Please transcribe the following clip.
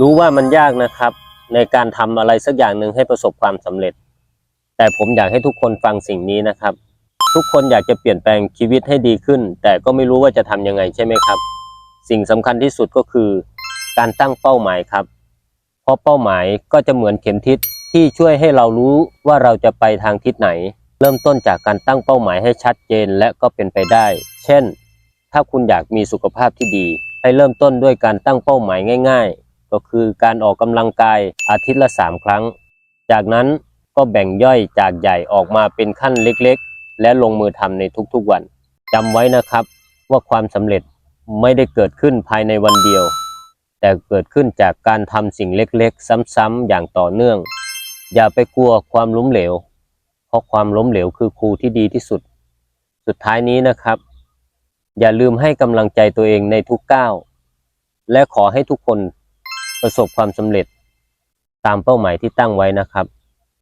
รู้ว่ามันยากนะครับ ในการทำอะไรสักอย่างหนึ่งให้ประสบความสำเร็จ แต่ผมอยากให้ทุกคนฟังสิ่งนี้นะครับ ทุกคนอยากจะเปลี่ยนแปลงชีวิตให้ดีขึ้น แต่ก็ไม่รู้ว่าจะทำยังไงใช่ไหมครับ สิ่งสำคัญที่สุดก็คือ การตั้งเป้าหมายครับ เพราะเป้าหมายก็จะเหมือนเข็มทิศที่ช่วยให้เรารู้ว่าเราจะไปทางทิศไหน เริ่มต้นจากการตั้งเป้าหมายให้ชัดเจนและก็เป็นไปได้ เช่น ถ้าคุณอยากมีสุขภาพที่ดี ให้เริ่มต้นด้วยการตั้งเป้าหมายง่าย ๆ ก็คือการออกกำลังกายอาทิตย์ละ 3 ครั้ง จากนั้นก็แบ่งย่อยจากใหญ่ออกมาเป็นขั้นเล็กๆ และลงมือทำในทุกๆวันจำไว้นะครับว่าความสำเร็จไม่ได้เกิดขึ้นภายในวันเดียว แต่เกิดขึ้นจากการทำสิ่งเล็กๆ ซ้ำๆอย่างต่อเนื่อง อย่าไปกลัวความล้มเหลว เพราะความล้มเหลวคือครูที่ดีที่สุด สุดท้ายนี้นะครับ อย่าลืมให้กำลังใจตัวเองในทุกก้าวและขอให้ทุกคน ประสบความสำเร็จตามเป้าหมายที่ตั้งไว้นะครับ